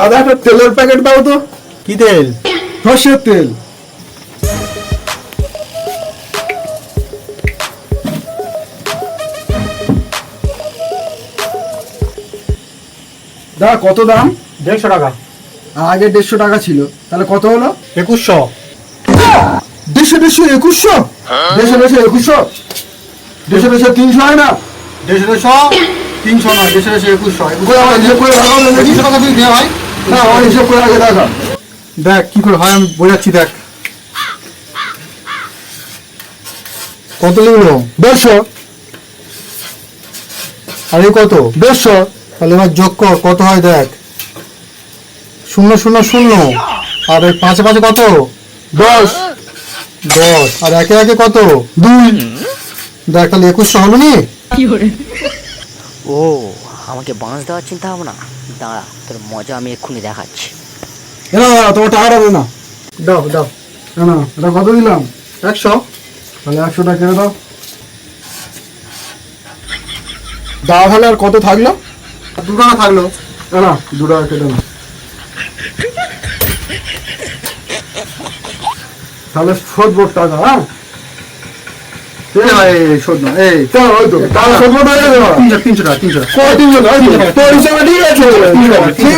দাদা একটা তেলের প্যাকেট দাও তো। কি তেল? সর্ষের তেল। দাদা কত দাম? দেড়শো টাকা। আগে দেড়শো টাকা ছিল। তাহলে কত হলো? একুশশো। দেড়শো দেড়শো একুশশো? দেড়শো দেড়শো একুশশো? দেড়শো দেড়শো তিনশো হয় না? দেড়শো দেড়শো তিনশো নয় দেড়শো দেড়শো একুশশো। করে? একুশশো টাকা যদি দেওয়া হয়। না আমার হিসেব করে আগে দেখা দেখ কি করে হয় আমি বোঝাচ্ছি দেখ। কত লিখলো দেড়শো। আর এই কত? দেড়শো। তাহলে এবার যোগ কর কত হয় দেখ? শূন্য শূন্য শূন্য। আর এই পাঁচে পাঁচে কত? দশ। দশ। আর একে একে কত? দুই। দেখ তাহলে একুশশো হলো নি? ও আমাকে বাঁশ দেওয়ার চিন্তা ভাবনা দাঁড়া তোর মজা আমি এক্ষুনি দেখাচ্ছি। তোমার টাকাটা দে না। দাও দাও। না না এটা কত দিলাম? একশো? তাহলে একশো টাকা কেটে দাও। দাও তাহলে আর কত থাকল? আর দু টাকা থাকল। না না দু টাকা কেটে না তাহলে শোধ টাকা হ্যাঁ? তিনশো টাকা তিনশো টাকা তিনশো টাকা? ঠিক আছে